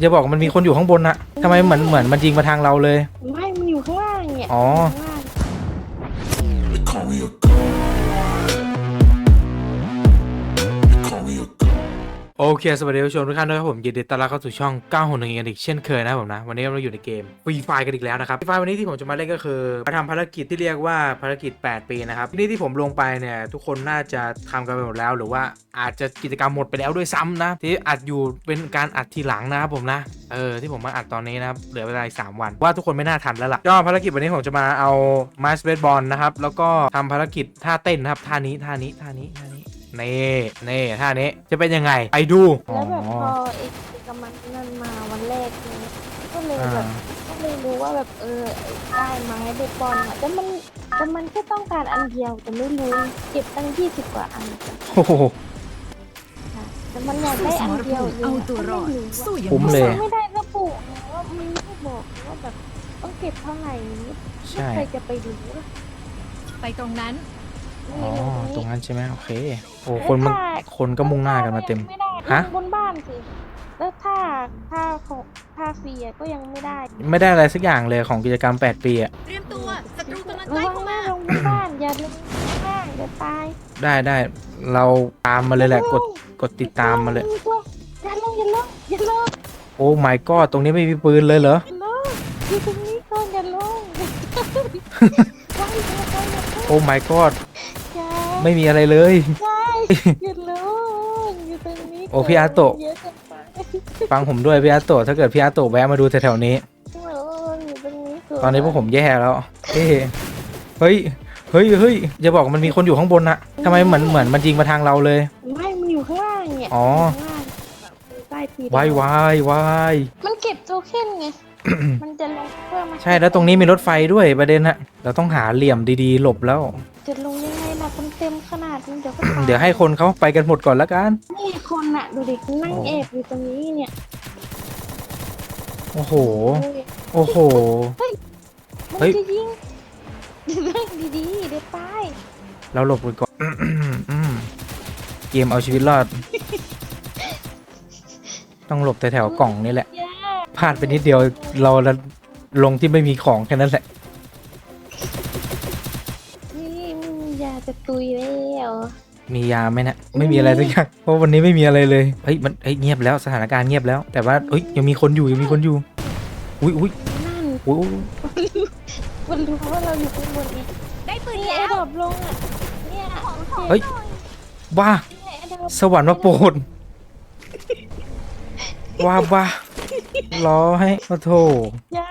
อย่าบอกว่ามันมีคนอยู่ข้างบนนะทำไมเหมือนเหมือนมันยิงมาทางเราเลย ไม่ มันอยู่ข้างล่างเนี่ยอ๋อ ข้างล่าง They call me a god. โอเค สวัสดีผู้ชมทุกท่านด้วยครับผมยินดีต้อนรับเข้าสู่ช่อง9 6 1กันอีกเช่นเคยนะผมนะ วันนี้เราอยู่ในเกมฟรีไฟกันอีกแล้วนะครับฟรีไฟวันนี้ที่ผมจะมาเล่นก็คือมาทำภารกิจที่เรียกว่าภารกิจ 8 ปีนะครับที่นี่ที่ผมลงไปเนี่ยทุกคนน่าจะทำกันไปหมดแล้ว หรือว่าอาจจะกิจกรรมหมดไปแล้วด้วยซ้ำนะ ที่อัดอยู่เป็นการอัดทีหลังนะครับผมนะเออที่ผมมาอัดตอนนี้นะครับเหลือเวลาอีกสามวัน ว่าทุกคนไม่น่าทันแล้วล่ะก็ภารกิจวันนี้ผมจะมาเอาไม้สเปซบอลนะครับแล้วก็ทำภารกิจท่าเต้นนะครับท่านี้ท่านี้ท่านี้ท่านี้ นี่นี่ท่านี้จะเป็นยังไงไปดูแล้วแบบพอไอ้กำมันนั่นมาวันแรกเนี่ยก็เลยแบบก็เลยรู้ว่าแบบเออได้ไม้เบสบอลอะแต่มันแต่มันแค่ต้องการอันเดียวแต่ไม่รู้เก็บตั้งยี่สิบกว่าอันโอ้โหค่ะแต่มันอยากได้อันเดียวเองเอาอะตัวรอดก็ไม่รู้สู้อย่างคุ้มเลยไม่ได้ระบุนะว่ามันไม่บอกว่าแบบต้องเก็บเท่าไหร่ใช่ใครจะไปรู้ล่ะไปตรงนั้น อ๋อนี่ตรงนั้นใช่ไหมโอเค โอ้แล้วคนมันถ้าคนก็มุ่งหน้ากันมาเต็มไม่ได้ฮะลงบนบ้านสิ แล้วถ้าถ้าของถ้าฟรีอะก็ยังไม่ได้ไม่ได้อะไรสักอย่างเลยของกิจกรรม 8 ปีอะเตรียมตัวศัตรูกำลังระใกล้วังเข้าหน้ามา ลงบนบ้าน อย่าลงข้างล่างเดี๋ยวตายได้ได้เราตามมาเลยแหละ กด กดติดตามมาเลย อย่าลงอย่าลงอย่าลงโอ้ my god ตรงนี้ไม่มีปืนเลยเหรอ อย่าลงอยู่ตรงนี้ก่อนอย่าลงใช่อย่าลงอย่าลงโอ้ my god อย่า ไม่มีอะไรเลยใช่อย่าลงอยู่ตรงนี้โอ้พี่อาโตะ เยอะเกินไปฟังผมด้วยพี่อาโตะถ้าเกิดพี่อาโตะแวะมาดูแถวๆนี้ อย่าลงอยู่ตรงนี้ก่ตอนนี้พวกผมแย่แล้วเอ้เฮ้ย เฮ้ยเฮ้ยอย่าบอกว่ามันมีคนอยู่ข้างบนนะทำไมเหมือนเหมือนมันยิงมาทางเราเลย ไม่มันอยู่ข้างล่างเนี่ยอ๋อ ข้างล่างแบบใต้ปีนวายวายวายมันเก็บโทเค็นไง มันจะลงเพื่อมาใช่แล้วตรงนี้มีรถไฟด้วยประเด็นฮะ เราต้องหาเหลี่ยมดีๆ หลบแล้ว จะลงยังไงล่ะ คนเต็มขนาดนี้เดี๋ยวก็ตายเดี๋ยวให้คนเขาไปกันหมดก่อนละกัน นี่คนอะดูดินั่งโอ้แอบอยู่ตรงนี้เนี่ยโอ้โหโอ้ยโอ้โห เฮ้มันย จะยิงนั่งดีๆเดี๋ยวตายเราหลบกันก่อนอืมเกมเอาชีวิตรอด ต้องหลบแถวๆกล่องนี่แหละย่าพลาดไปนิดเดียวเราลงที่ไม่มีของแค่นั้นแหละ จะตุยแล้วมียาไหมนะไม่มีอะไรสักอย่างเพราะวันนี้ไม่มีอะไรเลยเฮ้ยมันเฮ้ยเงียบแล้วสถานการณ์เงียบแล้ว แต่ว่าเฮ้ยยังมีคนอยู่ยังมีคนอยู่ อุ้ยอุ้ยนั่นอุ้ยอุ๊ยมันรู้ว่าเราอยู่ข้างบนไงได้ปืนนี่แล้ไอ้วดอบลงอะเนี่ยเฮ้ยว้าไอ้ดอบสวรรค์มาโปรดว้าบ้าร้อให้โอ้โถยา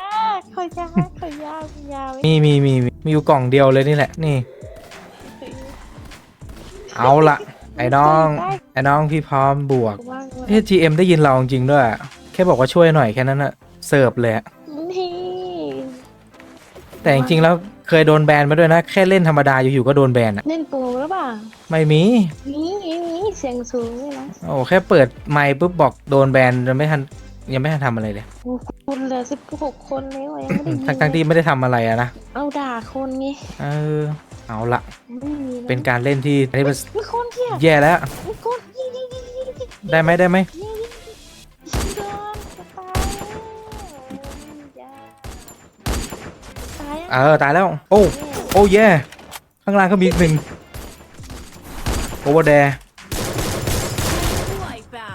ขอยาขอยามียาไว้มีมีมีมีมีอยู่กล่องเดียวเลยนี่แหละนี่ เอาละไอ้น้อง ไอ้น้องพี่พร้อมบวกว่างๆเฮ้ย GM ได้ยินเราจริงๆด้วย แค่บอกว่าช่วยหน่อยแค่นั้นอะเสิร์ฟเลยอะนี่แต่จริงๆแล้วเคยโดนแบนมาด้วยนะ แค่เล่นธรรมดาอยู่ๆก็โดนแบนอะเล่นโปรหรือเปล่าไม่มี นี่นี่เสียงสูงเลยนะโอ้แค่เปิดไมค์ปุ๊บบอกโดนแบนยังไม่ทันยังไม่ทันทำอะไรเลยโอ้คุณเหลือสิบหกคนแล้วอะยังไม่ได้ยิทั้งทั้งๆที่ไม่ได้ทำอะไรอะนะเอาด่าคนไงเออ เอาละไม่มีะเป็นการเล่นที่อันนี้มันมีคนเที่ยวแย่แล้วมีคนยิงยิงยิงยิงยิงได้ไหมได้ไหมยิงยิงยิงโดนจะตายแล้วตายเออตายแล้วโอ้โอ้แย่ข้างล่างก็มีอีกหนึ่งโอเวอร์แดด้วยเปล่า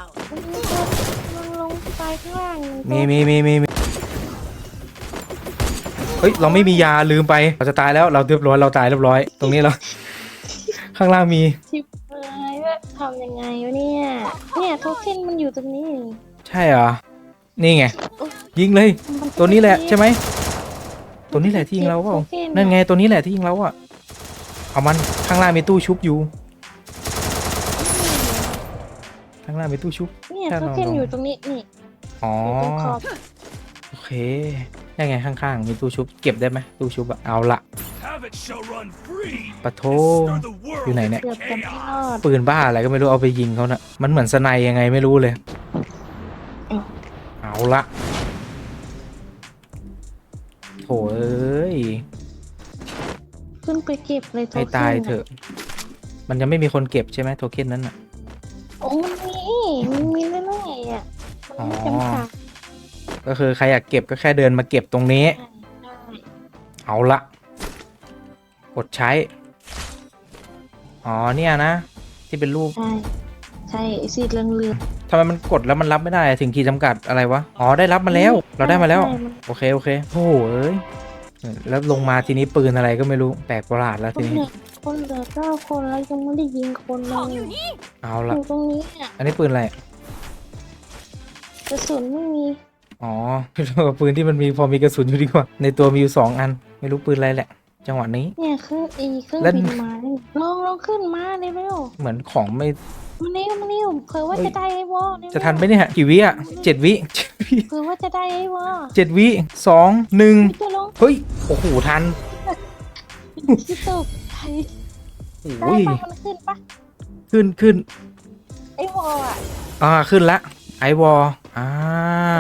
ลงลงไปข้างล่างมีมีมีมีมี เฮ้ยเราไม่มียาลืมไป เราจะตายแล้วเราเรียบร้อยเราตายเรียบร้อย ตรงนี้เราข้างล่างมีชิบหายแล้วทำยังไงวะเนี่ย เนี่ยโทเค็นมันอยู่ตรงนี้ ใช่เหรอ นี่ไง ยิงเลย มัจตัวนี้แหละใช่ไหมตัวนี้แหละที่ยิงเราเปล่าโทค็นั่นไงตัวนี้แหละที่ยิงเราอะเอามันข้างล่างมีตู้ชุบอยู่ ข้างล่างมีตู้ชุบ เนี่ยถ้าโทเราเค็นลองอยู่ตรงนี้นี่อ๋ออยู่ตรงขอบโอเค ได้ไงข้างๆ มีตู้ชุบเก็บได้ไหมตู้ชุบอะเอาละ Havoc shall run free. ปะโท Stir the world อยู่ไหนเนี่ย เกือบจะไม่รอดปืนบ้าอะไรก็ไม่รู้เอาไปยิงเขาน่ะมันเหมือนสไนยังไงไม่รู้เลย เอ้าเอาละโถเอ้ยขึ้นไปเก็บเลยโทให้เค็นตายเถอะ มันยังไม่มีคนเก็บใช่ไหมโทเค็นนั้นอะ โอ้มันมีมันมีแน่ๆอะมันไม่จำกัด ก็คือใครอยากเก็บก็แค่เดินมาเก็บตรงนี้ใช่ใช่เอาละกดใช้ อ๋อเนี่ยนะ ที่เป็นรูป ใช่ใช่ไอ้สีเหลืองเหลืองทำไมมันกดแล้วมันรับไม่ได้ถึงขีดจำกัดอะไรวะ อ๋อได้รับมาแล้ว เราได้มาแล้วใช่นโอเคโอเคโอ้โหเอ้ยแล้วลงมาทีนี้ปืนอะไรก็ไม่รู้แปลกประหลาดแล้วคทีนนี้เหลือคนเหลือเก้าคนแล้วยังไม่ได้ยิงคนเลยอยู่นี่เอาอละยู่ตรงนี้อะอันนี้ปืนอะไรกระสุนไม่มี อ๋อปืนที่มันมีพอมีกระสุนอยู่ดีกว่า ในตัวมีอยู่สองอัน ไม่รู้ปืนอะไรแหละ จังหวะนี้ เนี่ยเครื่องอีเครื่องแล้ว บินมาเนี่ยลองลองขึ้นมาเร็วเหมือนของไม่ๆมันเร็วมันเร็วเผื่อว่าเฮ้ย จะได้ไอ้วอเร็วๆจะทันไหมเนี่ยกี่วิอะเจ็ดวิเจ็ดวิเผื่อว่าจะได้ไอ้วอเจ็ดวิสองหนึ่งจะลงเฮ้ยโอ้โหทันที่ตกไทยโอ้ได้ยปะมันขึ้นปะขึ้นขึ้นไอ้วออะอ่าขึ้นละไอวอลอ่า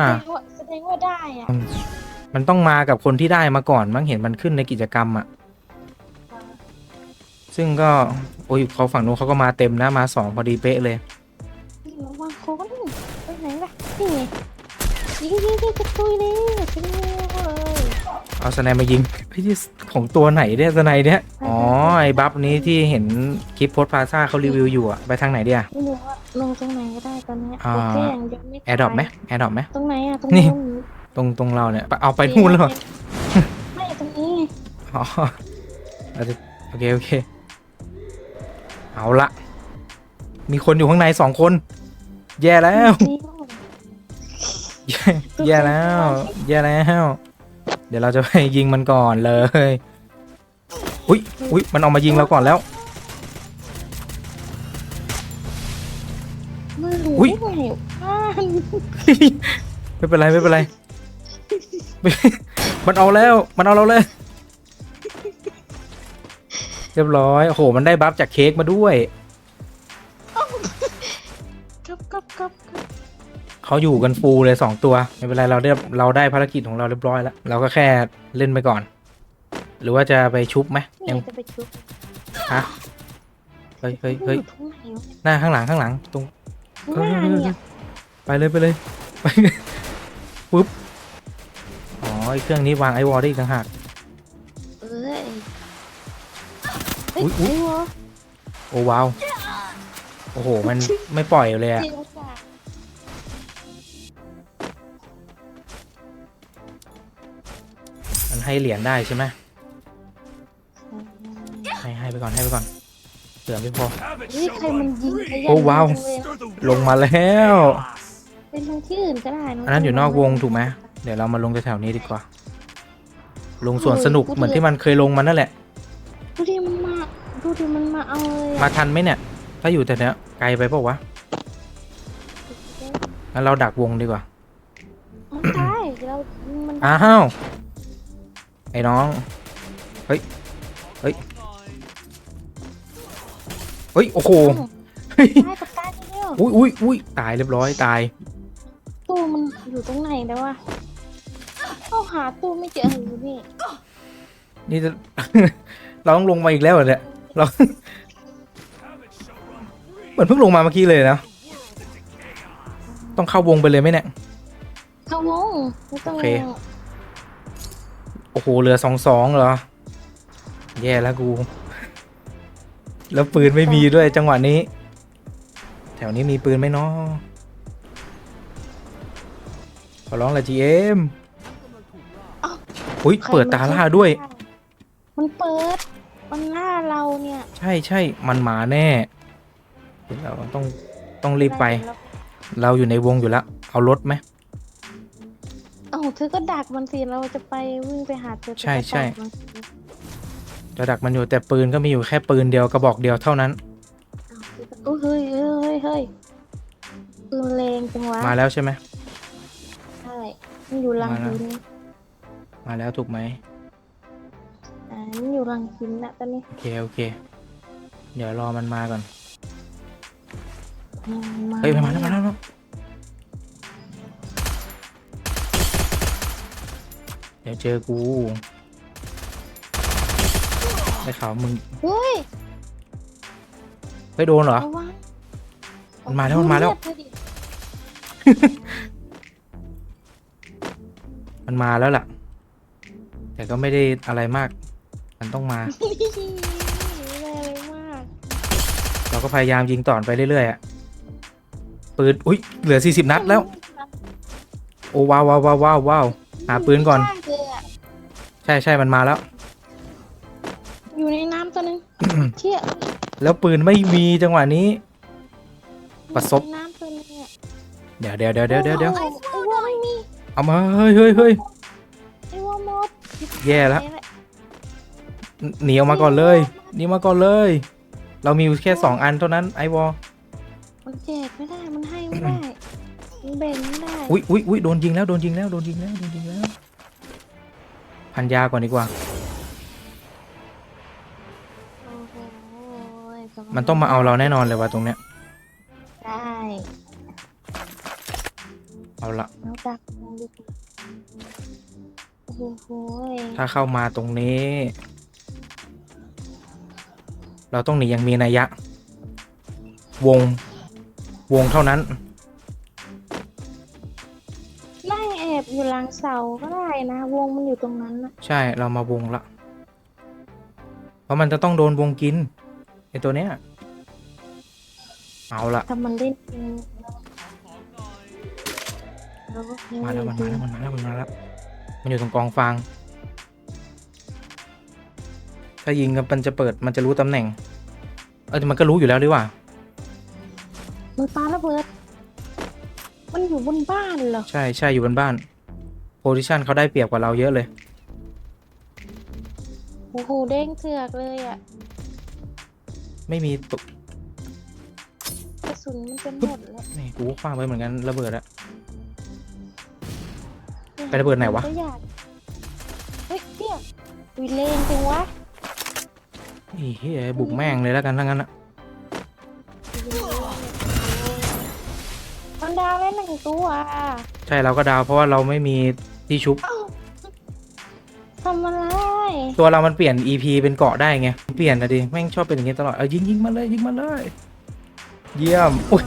แสดงว่าแส ดงว่าได้อะมันต้องมากับคนที่ได้มาก่อนมั้งเห็นมันขึ้นในกิจกรรมอะซึ่งก็โอ้ยเขาฝั่งนู้นเขาก็มาเต็มนะมาสองพอดีเป๊ะเลยนี่ระวังโคนไปไหนล่ะนี่ไงยิงยิงยิงจะตุยเลยจะได้เลยเอาสไนมายิงเฮ้ยของตัวไหนเนี่ยสไนเนี่ยอ๋อไอ้บัฟนี้ที่เห็นคลิปโพสต์พาซ่าเขารีวิวอยู่อะไปทางไหนเดียไม่รู้ว่า ลงตรงไหนก็ได้ตอนเนี้ยอ่าโอเคอย่างเดียวไม่แอร์ดรอปไหมแอร์ดรอปไหม ตรงไหนอะตรงนี่ นู้นตรงตรงเราเนี่ย เอาไปนู่นแล้วเหรอไม่ตรงนี้ไงอ๋อเราจะโอเค โอเค เอาละ มีคนอยู่ข้างในสองคน แย่แล้ว นี่แย่แย่แล้ว แย่แล้ว เดี๋ยวเราจะไปยิงมันก่อนเลย อุ้ยอุ้ยมันเอามายิงเราก่อนแล้ว ไม่เป็นไรไม่เป็นไรไม่มันเอาแล้ว มันเอาเราเลย เรียบร้อย โอ้โห มันได้บัฟจากเค้กมาด้วย กับกับกับกับเขาอยู่กันฟูลเลยสองตัว ไม่เป็นไรเราได้เราได้ภารกิจของเราเรียบร้อยแล้ว เราก็แค่เล่นไปก่อน หรือว่าจะไปชุบไหมนี่ยังจะไปชุบฮะเฮ้ยเฮ้ยเฮ้ยอตรงไหนวะหน้าข้างหลังข้างหลังตรง ข้างหน้าเนี่ย ไปเลยไปเลยไปปุ๊บอ๋อไอเครื่องนี้วางไอวอลได้อีกต่างหากเอ้ยเฮ้ยอุ๊ยอุ๊ยไอ้วะโอ้ว้าวโอ้โหมันไม่ปล่อยเลยอะเสียโอกาสมันให้เหรียญได้ใช่ไหมให้ให้ไปก่อนให้ไปก่อนเสือไม่พอ Have it เฮ้ย show ใครมัน run ยิง free. ขยันโอ้ว้าวจังเลย Stir the ลง world มาแล้ว chaos. ไปลงที่อื่นก็ได้ะอันนั้นอยู่นอกวงถูกไหมเดี๋ยวเรามาลงแถวๆนี้ดีกว่า ลงสวนสนุกเหมือนที่มันเคยลงมานั่นแหละ ดูดิมันมาดูดิมันมาเอาเลยมาอะทันไหมเนี่ย ถ้าอยู่แต่เนี้ยไกลไปเปล่าวะงั้นเราดักวงดีกว่า มันตายเรามันอ้าว ไอ้น้อง เฮ้ย เฮ้ย เฮ้ย โอ้โหเฮ้ยตายกับตายเร็วอุ้ยอุ้ยอุ้ยตายเรียบร้อยตายตู้มัน อยู่ตรงไหนแล้ววะเข้าหาตู้ไม่เจออยู่นี่นี่จะ เราต้องลงมาอีกแล้วเหรอเนี่ยเรา Have it show run free. เหมือนเพิ่งลงมาเมื่อกี้เลยนะ ต้องเข้าวงไปเลยไหมเนี่ย เข้าวงไม่ต้องโอเค โอ้โหเหลือสองสองเหรอ แย่แล้วกู แล้วปืนไม่มีด้วยจังหวะนี้ แถวนี้มีปืนไหมเนาะ ขอร้องละจีเอ็มอุ้ยใครเปิดตาล่าด้วย มันเปิด มันล่าเราเนี่ย ใช่ใช่มันมาแน่เราต้องต้องรีบไป เราอยู่ในวงอยู่แล้ว เอารถไหมเอ้าเธอก็ดักมันสิเราจะไปวิ่งไปหาเธอใช่ใช่เธอก็ดักมันสิจะดักมันอยู่แต่ปืนก็มีอยู่แค่ปืนเดียวกระบอกเดียวเท่านั้นโอ้ยเฮ้ยเฮ้ยเฮ้ยเฮ้ยปืนเลงจังวะมาแล้วใช่ไหมใช่ มันอยู่รังมาแล้วหินมาแล้วถูกไหมอ่ามันอยู่รังหินนะตอนนี้โอเคโอเค เดี๋ยวรอมันมาก่อนอืมเฮ้ยมันมาแล้วมาแล้วมาแล้ว เดี๋ยวเจอกูได้ข่าวมึงเฮ้ยเฮ้ยโดนเหรอระวังมันมาแล้วมันมาแล้ว มันมาแล้วล่ะ แต่ก็ไม่ได้อะไรมาก มันต้องมาไม่ได้อะไรมากเราก็พยายามยิงต่อนไปเรื่อยๆอะปืนอุ้ยเหลือ 40 นัดแล้ว โอ้ว้าวว้าวว้าวว้าวว้าวหาปืนก่อนมากเลยอะใช่ใช่มันมาแล้ว อยู่ในน้ำตัวนึงเชี่ยแล้วปืนไม่มีจังหวะนี้ ประสบ อยู่ในน้ำตัวนึงอะเดี๋ยวเดี๋ยวเดี๋ยวเดี๋ยวเดี๋ยวเดี๋ยวไอ้วัวไม่มี เอามาเฮ้ยเฮ้ยเฮ้ยไอ้วัวหมดแย่แล้วหนีออกมาก่อนเลยหนีมาก่อนเลย เรามีอยู่แค่สองอันเท่านั้นไอวอลมันแจกไม่ได้มันให้ไม่ได้มันแบ่งไม่ได้อุ้ยอุ้ยอุ้ยโดนยิงแล้วโดนยิงแล้วโดนยิงแล้วโดนยิงแล้วพันยาก่อนดีกว่าโอ้โหกำลัมันต้องมาเอาเราแน่นอนเลยว่ะตรงเนี้ย เอาละแล้วดักมันดิโอ้โหถ้าเข้ามาตรงนี้ เราต้องหนีอย่างมีนัยยะ วง วงเท่านั้น ไล่แอบอยู่หลังเสาก็ได้นะ วงมันอยู่ตรงนั้นนะใช่เรามาวงละ เพราะมันจะต้องโดนวงกินไอตัวเนี้ย เอาละถ้ามันเล่นจริงเราก็มาแล้วมันมาแล้วมันมาแล้วมันมาแล้วมันอยู่ตรงกองฟาง ถ้ายิงกันมันจะเปิดมันจะรู้ตำแหน่ง เออแต่มันก็รู้อยู่แล้วดีว่ามันปาระเบิด มันอยู่บนบ้านเหรอ ใช่ใช่อยู่บนบ้าน โพซิชันเขาได้เปรียบกว่าเราเยอะเลย โอ้โหเด้งเถือกเลยอะ ไม่มีตุกกระสุนมันจะหมดแล้ว นี่กูก็คว้างไปเหมือนกันระเบิดอะ ไประเบิดไหนวะมัก็อยากเฮ้ยเตี้ยวิเลนจังวะไอ้เฮ้ยบุกแม่งเลยแล้วกันทั้งนั้นอะมันดาวแล้วหนึ่งตัวใช่เราก็ดาวเพราะว่าเราไม่มีที่ชุบ ทำอะไรตัวเรามันเปลี่ยน EP เป็นเกาะได้ไง เปลี่ยนนะดิแม่งชอบเป็นอย่างนี้ตลอด เออยิงยิงมาเลยยิงมาเลย เยี่ยม อุ๊ย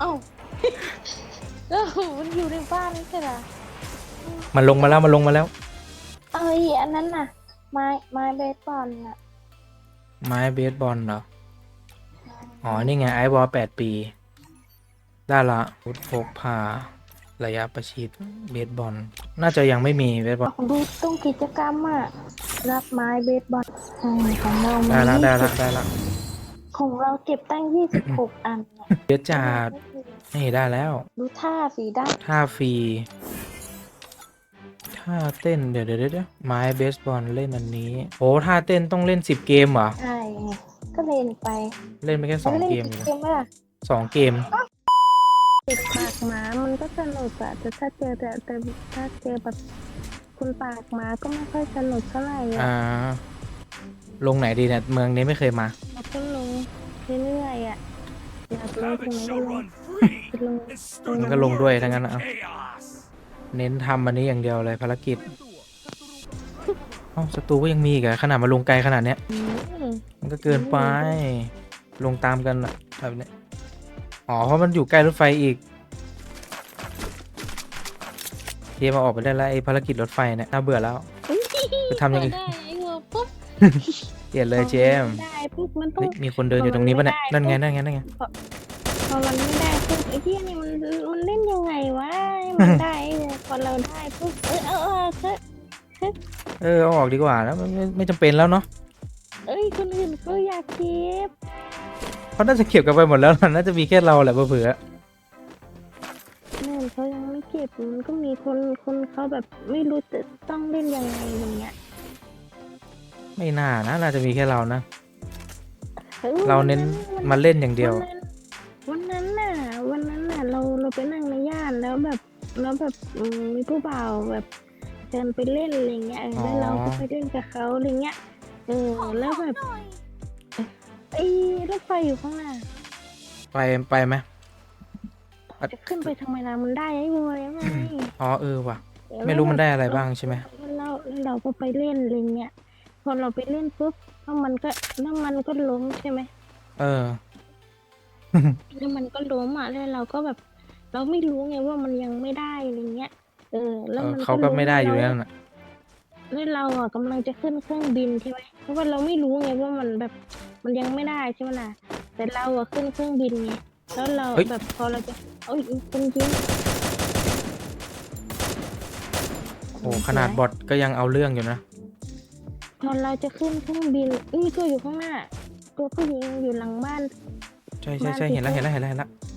เอ้าเอ้ามันอยู่ในบ้านไม่ใช่เหรอ มันลงมาแล้วมันลงมาแล้ว เอ้ยอันนั้นน่ะ ไม้ไม้เบสบอลน่ะไม้เบสบอลเหรอ อ๋อ นี่ไงไอวอลแปดปี ได้ละพุทพกพา ระยะประชิดเบสบอล น่าจะยังไม่มีเบสบอล ดูตรงกิจกรรมอะ รับไม้เบสบอลอืมของเราได้ละมีได้ละได้ละของเราเก็บตั้ง26อันน่ะเดี๋ยวจัดนี่ได้แล้ว ดูท่าสีด้านท่าฟรี ท่าเต้นเดี๋ยวเดี๋ยวเดี๋ยวไม้เบสบอลเล่นอันนี้โอ้ท่าเต้นต้องเล่นสิบเกมเหรอ ใช่ไงก็เล่นไปเล่นไปแค่สองแล้วเกเล่มนเองเกมไหมล่ะสองเกมเก็บปากหมามันก็สนุกอะแต่ถ้าเจอแต่แต่ถ้าเจอแบบคุณปากหมาก็ไม่ค่อยสนุกเท่าไหร่อะอ่า ลงไหนดีเนี่ยเมืองนี้ไม่เคยมา เราก็ลงเรื่อยๆอะอยากลง Havoc ตรงไหน shall ก็ลง run free ลง and stir มัน the ก็ลงด้วย waters ทั้งนั้น of อะ chaos. เน้นทำอันนี้อย่างเดียวเลยภารกิจเอ้าศัตรูก็ยังมีอีกอะขนาดมาลงไกลขนาดเนี้ยอืมมันก็เกินไป ลงตามกันอะแบบเนี้ยอ๋อ เพราะมันอยู่ใกล้รถไฟอีกเทียมาออกไปได้แล้วไอ้ภารกิจรถไฟเนี่ยน่าเบื่อแล้วไปทำอย่างอื่น ได้ไอ้หัวปุ๊บเปลี่ยนเลยเจมส์ได้ปุ๊บมันต้อง เฮ้ยมีคนเดินอยู่ตรงนี้ปะเนี่ยนั่นไงนั่นไงนั่นไง พอมันไม่ได้ปุ๊บไอ้ที่นี่มันมันเล่นยังไงวะให้มันได้ พอเราได้ปุ๊บเออเออเออเออเออเอาออกดีกว่าแล้วไม่ไม่ไม่จำเป็นแล้วเนาะเอ้ยคนอื่นก็อยากเก็บเพราะน่าจะเก็บกันไปหมดแล้วล่ะน่าจะมีแค่เราแหละเผื่อนั่นเขายังไม่เก็บมันก็มีคนคนเขาแบบไม่รู้จะต้องเล่นยังไงอย่างเงี้ยๆไม่น่านะน่าจะมีแค่เรานะ ออเราเน้นวัมาเล่นอย่างเดียว วันนั้นน่ะวันนั้นน่ะเราเราไปนั่งในย่านแล้วแบบ แล้วแบบอืมมีผู้บ่าวแบบเชิญไปเล่นอะไรเงี้ยเออแล้วเราก็ไปเล่นกับเขาอะไรเงี้ยเออแล้วแบบไอ้รถไฟอยู่ข้างหน้าไปไปไหมจะขึ้นไปทำไมล่ะมันได้ไอ้บัวยังไงอ๋อเออว่ะ ไม่รู้มันได้อะไรบ้างใช่ไหมแล้วแล้วเราก็ไปเล่นอะไรเงี้ยพอเราไปเล่นปุ๊บแล้วมันก็แล้วมันก็ล้มใช่ไหมเออแล้วมันก็ล้มอะแล้วเราก็แบบ เราไม่รู้ไงว่ามันยังไม่ได้อะไรเงี้ย เอเออเอแล้วอมันเขาก็ไม่ได้อยู่รู้นั่นน่ะแล้วเราอะกำลังจะขึ้นเครื่องบินใช่ไหมเพราะว่าเราไม่รู้ไงว่ามันแบบมันยังไม่ได้ใช่ไหมล่ะ แต่เราอะขึ้นเครื่องบินไงแล้วเราแบบพอเราจะเอ้ยเป็นจริงโอ้ขนาดบอทก็ยังเอาเรื่องอยู่นะพอเราจะขึ้นเครื่องบินนี่ตัวอยู่ข้างหน้า ตัวผู้หญิงอยู่หลังบ้าน ใช่ใช่ใช่บ้านเห็นแล้วที่เห็นแล้วเห็นแล้วเห็นแล้วเ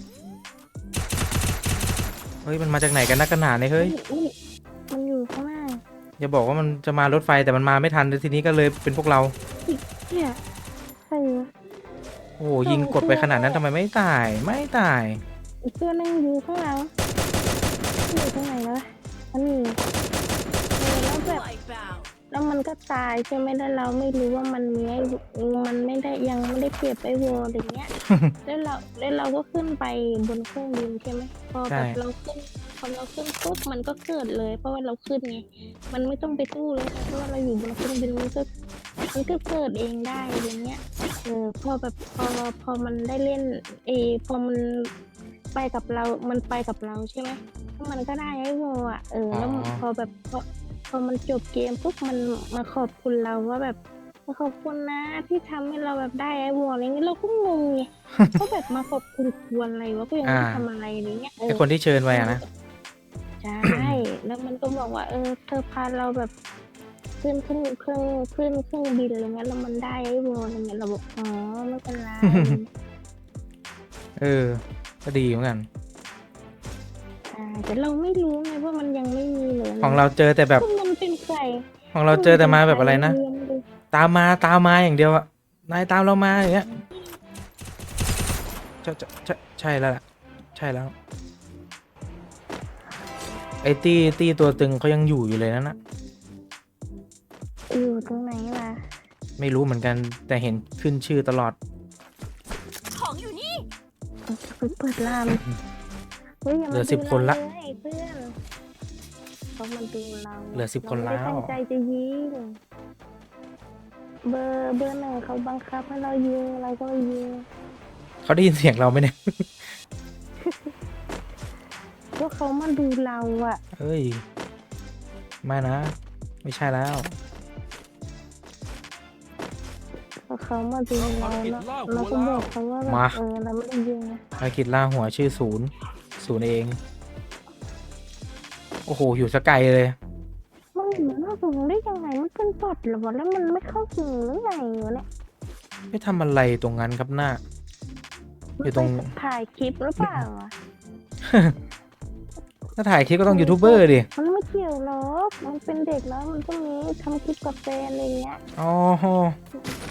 ฮ้ยมันมาจากไหนกันนักกันหนาเนี่ยเฮ้ยนี่มันอยู่ข้างหน้าอย่าบอกว่ามันจะมารถไฟแต่มันมาไม่ทันแล้วทีนี้ก็เลยเป็นพวกเรา เนี่ยใช่เหรอโอ้โหยิงกดไปขนาดนั้นทำไมไม่ตายไม่ตายอีกตัวหนึงอยู่ข้างหลังอยู่ตรงไหนแล้วอันนี้เออแล้วแบบ แล้วมันก็ตายใช่ไหมแล้วเราไม่รู้ว่ามันมีไอ้มันไม่ได้ยังไม่ได้เปรียบไอ้วอลอะไรเงี้ย แล้วเราแล้วเราก็ขึ้นไปบนเครื่องบินใช่ไหมพอใช่แบบเราขึ้นพอเราขึ้นปุ๊บมันก็เกิดเลย เพราะว่าเราขึ้นไงมันไม่ต้องไปสู้แล้วเพราะว่าเราอยู่บนเครื่องบินมันก็มันก็เกิดเองได้อะไรเงี้ยเออพอแบบพอพอมันได้เล่นเออพอมันไปกับเรา มันไปกับเราใช่ไหมแล้วมันก็ได้ไอ้วอลอะเออแล้วอ๋อพอแบบพอ พอมันจบเกมปุ๊บมันมาขอบคุณเราว่าแบบขอบคุณนะ ที่ทำให้เราแบบได้ไอ้วอลอะไรเงี้ยเราก็งงไงก็แบบมาขอบคุณควรอะไรวะก็ยังไม่ได้อ่าทำอะไรอะไรเงี้ยเอไออคนที่เชิญไปอะนะใช่แล้วมันก็บอกว่า เออ เธอพาเราแบบขึ้นเครื่องเครื่องขึ้นเครื่องบินอะไรเงี้ยแล้วมันได้ไอ้วอลอะไรเงี้ยเราบอกอ๋อไม่เป็นไรเออก็ดีเหมือนกันใช่แต่เราไม่รู้ไงว่ามันยังไม่มีเลยของเราเจอแต่แบบพวกมันเป็นใครของเราเจอแต่มาแบบอะไรนะเรียดูตามมาตามมาอย่างเดียวอะนายตามเรามาอย่างเงี้ยใช่ใช่ใช่ใช่แล้วล่ะใช่แล้ว ไอ้ตี้ตี้ตัวตึงเขายังอยู่อยู่เลยนั่นนะอยู่ตรงไหนล่ะไม่รู้เหมือนกันแต่เห็นขึ้นชื่อตลอด ของอยู่นี่เราจะไปเปิดร้านเฮ้ยอย่าเหลืมาอสิบคนละดูเราเลยเพื่อนเขามาดูเราเหลือสิบคนเราไม่ได้แล้วตั้งใจจะยิง เบอร์เบอร์หนึ่งเขาบังคับให้เรายิงเราก็ยิงเขาได้ยินเสียงเราไหมเนี่ย พวกเขามาดูเราอะเฮ้ย ไม่นะ ไม่ใช่แล้ว พวกเขามาดูเราแล้วเราก็บอกเขาว่าแบบมา เออเราไม่ได้ยิงนะภารกิจล่าหัวชื่อศูนย์ ศูนย์เอง โอ้โห อยู่สกไกลเลย มันเหมือนว่าถึงได้ยังไงมันเป็นปอดเหรอวะแล้วมันไม่เข้าถึงหรือไงวะเนี่ยไม่ทำอะไรตรงนั้นครับหน้า อยู่ตรง มันถ่ายคลิปหรือเปล่าอะถ้าถ่ายคลิปก็ต้องยูทูบเบอร์ดิ มันไม่เกี่ยวหรอกมันเป็นเด็กแล้วมันต้องมีทำคลิปกับแฟนอะไรเงี้ยอ๋อ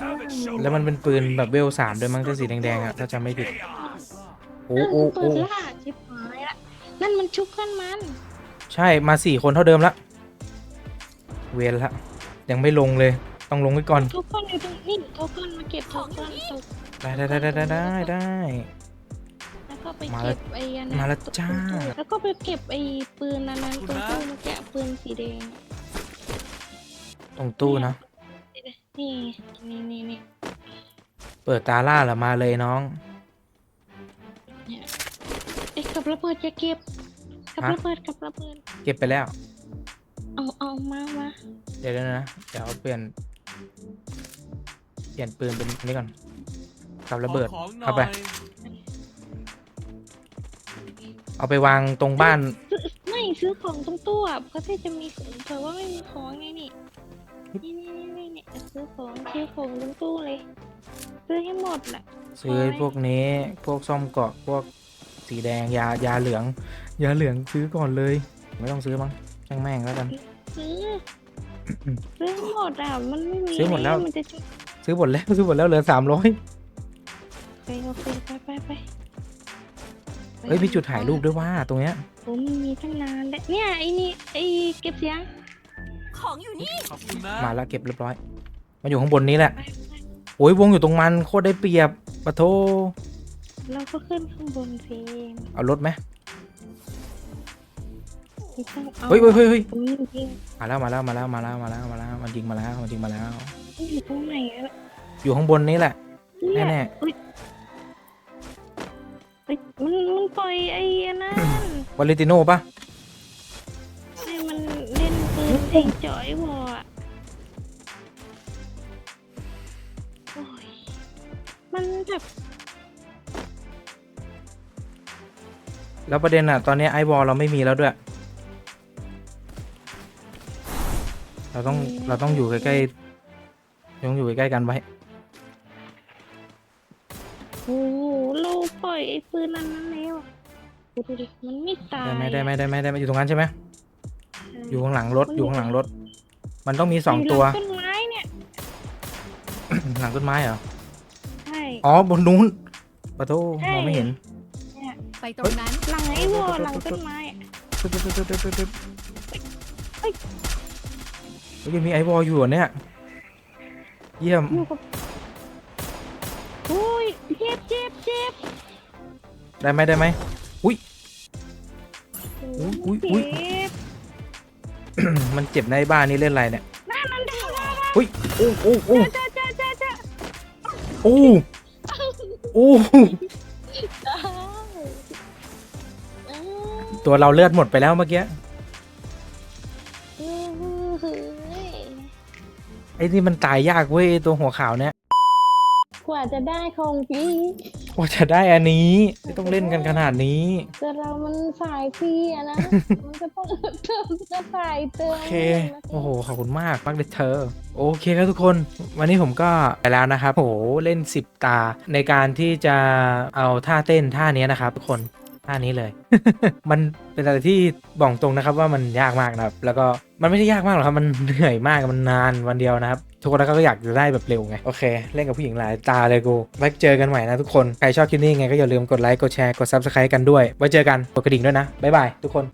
Have it show แล้วมันเป็นปืนแบบเวลสามด้วยมั้งที่สีแดงๆอะ ถ้าจำไม่ผิด chaos. โอ้นั่นโอ้มันเปิโอ้ดล่าชิบหายละ นั่นมันชุกขึ้นมัน ใช่มาสี่คนเท่าเดิมละ เวนละ ยังไม่ลงเลย ต้องลงไว้ก่อนทุกคนอยู่ตรงนี่ทุกคนมาเก็บทุกคนตกได้ได้ได้ได้ได้ได้ แล้วก็ไปมาแล้เก็วบไอ้อันมานั้นแล้วจ้า แล้วก็ไปเก็บไอ้ปืนอันนั้นตรงตู้เมื่อกี้ปืนสีแดงตรงตู้เนาะนี่นี่นี่นี่เปิดตาล่าเหรอมาเลยน้อง ไอ้กับระเบิดจะเก็บ กับฮะระเบิดกับระเบิด เก็บไปแล้ว เอาเอามามาเดี๋ยวนะ เดี๋ยวเปลี่ยน เปลี่ยนปืนเป็นอันนี้ก่อน กับระเบิดขงหน่เอาไปยเอาไปวางตรงบ้านซื้อไม่ซื้อของตรงตู้อะเขาแค่จะมีของเผื่อว่าไม่มีของไงนี่นี่ นี่นี่นี่นี่ซื้อของซื้อของตรงตู้เลย ซื้อให้หมดแหละซื้อพวกนี้ พวกซ่อมเกาะ พวกสีแดงยายาเหลือง ยาเหลืองซื้อก่อนเลย ไม่ต้องซื้อมั้งช่างแม่งแล้วกัน ซื้อซื้อให้หมดอะมันไม่มีซื้อหมดแล้ว มันจะชุบซื้อหมดแล้วซื้อหมดแล้วเหลือสามร้อยไปโอเคไปไปไปเฮ้ยมีจุดถ่ายรูปด้วยว่าตรงเนี้ยโอ้มันมีตั้งนานแล้วเนี่ยไอ้นี่ไอ้เก็บเสียงของอยู่นี่ขอบคุณนะมาแล้วเก็บเรียบร้อยมาอยู่ข้างบนนี้แหละไปไปโอ้ยวงอยู่ตรงมันโคตรได้เปรียบปะโทเราก็ขึ้นข้างบนสิเอารถไหมไม่ต้องอา เฮ้ยเฮ้ยเฮ้ยเฮ้ยตรงนี้จริงมาแล้วมาแล้วมาแล้วมาแล้วมาแล้วมาแล้วมันยิงมาแล้วมันยิงมาแล้วๆมันอยู่ตรงไหนอะอยู่ข้างบนนี้แหละ เนี่ยแน่เฮ้ยเฮ้ยมันมันปล่อยไอ้อันนั้นๆวาเลติโน่ปะเพลงจอยวออะโอ้ยมันแบบแล้วประเด็นอะตอนนี้ไอวอลเราไม่มีแล้วด้วย เราต้องเราต้องอยู่ใกล้ๆต้องอยู่ใกล้ๆกันไว้ โอ้โหโลปล่อยไอ้ปืนนั้นนั้นแล้วดูดิ มันไม่ตายได้ไหมได้ไหมได้ไหมได้ไหมอยู่ตรงนั้นใช่ไหมอยู่ข้างหลังรถอยู่ข้างหลังรถ มันต้องมีสองตัวยู่หลัต้นไม้เนี่ย หลังต้นไม้เหรอ ใช่ อ๋อบนนู้นปะโทใช่มองไม่เห็น ไปตรงนั้น หลังไอ้วอหลังต้นไม้อะตึ๊ดตึ๊ดตึ๊ดตึ๊ดตึ๊ดตึ๊ดเฮ้ ยเฮ้ยยังมีไอวอลอยู่เหรอเนี่ย เยี่ยม อยู่กับโอ้ยเจ็บเจ็บเจ็บได้ไหมได้ไหมโอ้อุ๊ยยอุ๊ยอุ๊ย เจ็บมันเจ็บในบ้านนี่เล่นอะไรเนี่ยนั่นมันทำอะไรอุ้ยโอ้โอ้โอ้จ้าจ้าจ้าจ้าโอ้โอ้จ้าอืมตัวเราเลือดหมดไปแล้วเมื่อกี้ ไอ้นี่มันตายยากเว้ยไอ้ตัวหัวขาวเนี่ยกว่าจะได้ของพี่กว่าจะได้อันนี้ไม่ต้องเล่นกันขนาดนี้ แต่เรามันสายฟรีอะนะ มันก็ต้องเติมจะสายเติมโอเค โอ้โห ขอบคุณมากมากเลยเธอ โอเคครับทุกคน วันนี้ผมก็ไปแล้วนะครับโอ้โหเล่น 10 ตาในการที่จะเอาท่าเต้นท่านี้นะครับทุกคน ท่านี้เลย มันเป็นอะไรที่บอกตรงนะครับว่ามันยากมากนะครับ แล้วก็มันไม่ใช่ยากมากหรอกครับมันเหนื่อยมากมันนานวันเดียวนะครับ ทุกคนก็อยากจะได้แบบเร็วไง โอเค เล่นกับผู้หญิงหลายตาเลยกูไว้เจอกันใหม่นะทุกคน ใครชอบคลิปนี้ยังไงก็อย่าลืมกดไลค์กดแชร์กดซับสไครต์กันด้วย ไว้เจอกันกดกระดิ่งด้วยนะบ๊ายบายทุกคน